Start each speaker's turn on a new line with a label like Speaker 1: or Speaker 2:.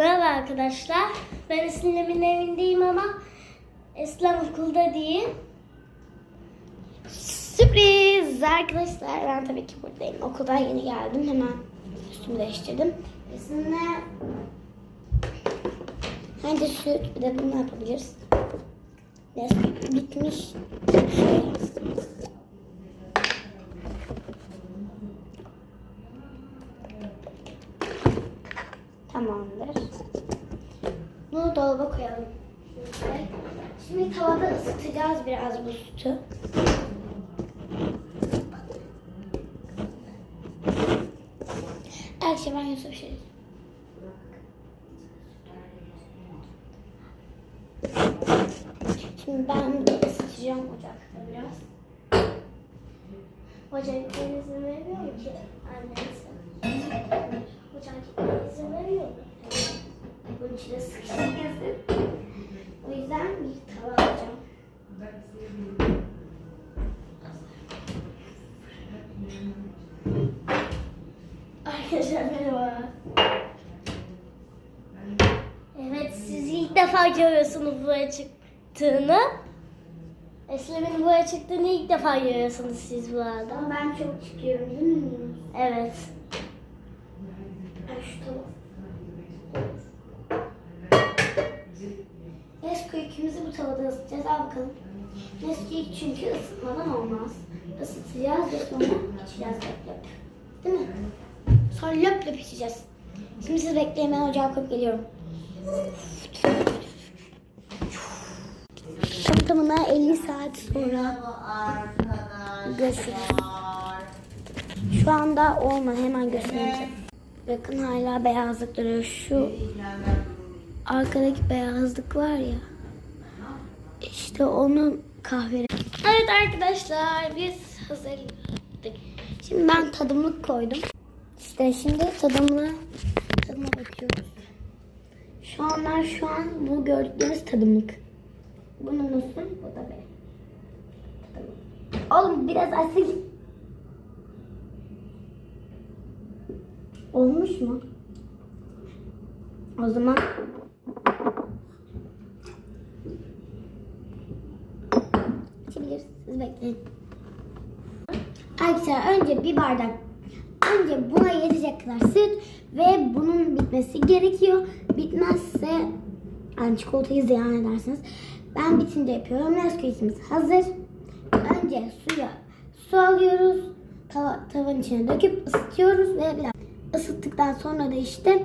Speaker 1: Merhaba arkadaşlar. Ben Eslem'in evindeyim ama Eslem okulda değil. Sürpriz arkadaşlar. Ben tabii ki buradayım. Okuldan yeni geldim. Hemen üstümü değiştirdim. Eslem'le Bence süt bir de bunu yapabiliriz. Neyse bitmiş. Tamamdır. Bunu dolaba koyalım. Şimdi, tavada ısıtacağız biraz bu sütü. Arkadaşlar ben Yusuf şey. Şimdi ben bunu ısıtacağım ocakta biraz. Ocak veriyor mu ki annesi? Ocak izin veriyor mu? Bunun içine sıkıştırıyorsun. O yüzden bir tava alacağım. Arkadaşlar merhaba. Evet siz ilk defa görüyorsunuz buraya çıktığını. Eslem'in buraya çıktığını ilk defa görüyorsunuz siz bu arada.
Speaker 2: Ben çok çıkıyorum değil mi?
Speaker 1: Evet.
Speaker 2: Ay ikimizi bu tavada ısıtacağız. Al bakalım. Nesquik çünkü ısıtmadan olmaz. Isıtacağız ve sonra içeceğiz löp löp. Değil mi? Sonra löp löp içeceğiz. Şimdi siz bekleyin ben ocağa koyup geliyorum. Tamamına 50 saat sonra görüşürüz. Şu anda olma hemen göstereceğim. Bakın hala beyazlık duruyor. Şu arkadaki beyazlık var ya. İşte onun kahverengi. Evet arkadaşlar biz hazırladık. Şimdi ben tadımlık koydum. İşte şimdi tadımlı tadına bakıyoruz. Şu anlar şu an bu gördükleriniz tadımlık. Bunun nasıl? Bu da benim. Oğlum biraz asil. Olmuş mu? O zaman içebiliriz. Siz bekleyin. Arkadaşlar önce bir bardak önce buna yetecek kadar süt ve bunun bitmesi gerekiyor. Bitmezse yani çikolatayı ziyan edersiniz. Ben bitince yapıyorum. Nesquik'imiz hazır. Önce suya su alıyoruz. Tava, tavanın içine döküp ısıtıyoruz ve biraz ısıttıktan sonra da işte